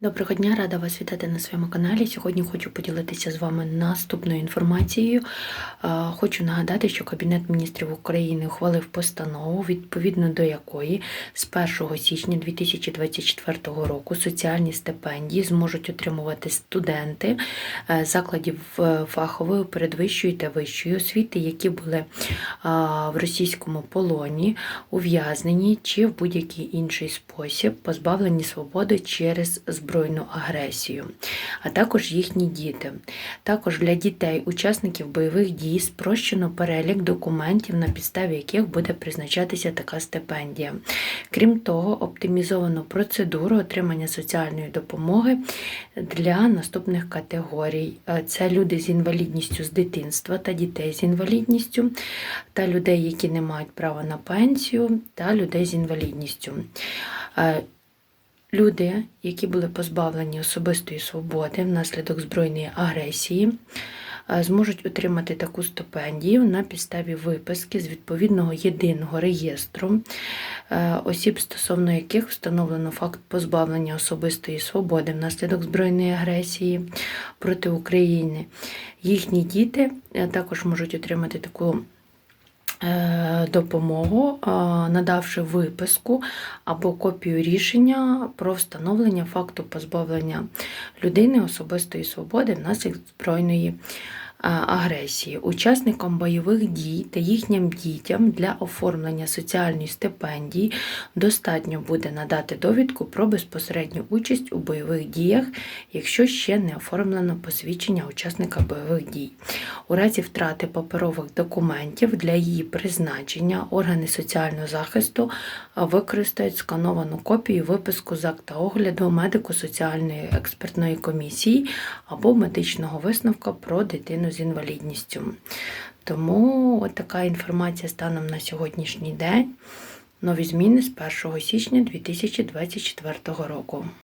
Доброго дня, рада вас вітати на своєму каналі. Сьогодні хочу поділитися з вами наступною інформацією. Хочу нагадати, що Кабінет міністрів України ухвалив постанову, відповідно до якої з 1 січня 2024 року соціальні стипендії зможуть отримувати студенти е, закладів е, фахової, передвищої та вищої освіти, які були в російському полоні, ув'язнені чи в будь-який інший спосіб позбавлені свободи через збройну агресію, а також їхні діти. Також для дітей, учасників бойових дій, спрощено перелік документів, на підставі яких буде призначатися така стипендія. Крім того, оптимізовано процедуру отримання соціальної допомоги для наступних категорій: Е, це люди з інвалідністю з дитинства та дітей з інвалідністю, та людей, які не мають права на пенсію, та людей з інвалідністю. Люди, які були позбавлені особистої свободи внаслідок збройної агресії, е, зможуть отримати таку стипендію на підставі виписки з відповідного єдиного реєстру е, осіб, стосовно яких встановлено факт позбавлення особистої свободи внаслідок збройної агресії проти України. Їхні діти е, також можуть отримати таку допомогу, е, надавши виписку або копію рішення про встановлення факту позбавлення людини особистої свободи внаслідок збройної е, агресії. Учасникам бойових дій та їхнім дітям для оформлення соціальної стипендії достатньо буде надати довідку про безпосередню участь у бойових діях, якщо ще не оформлено посвідчення учасника бойових дій. У разі втрати паперових документів для її призначення органи соціального захисту використають скановану копію виписку з акта огляду медико-соціальної експертної комісії або медичного висновка про дитину з інвалідністю. Тому от така інформація станом на сьогоднішній день. Нові зміни з 1 січня 2024 року.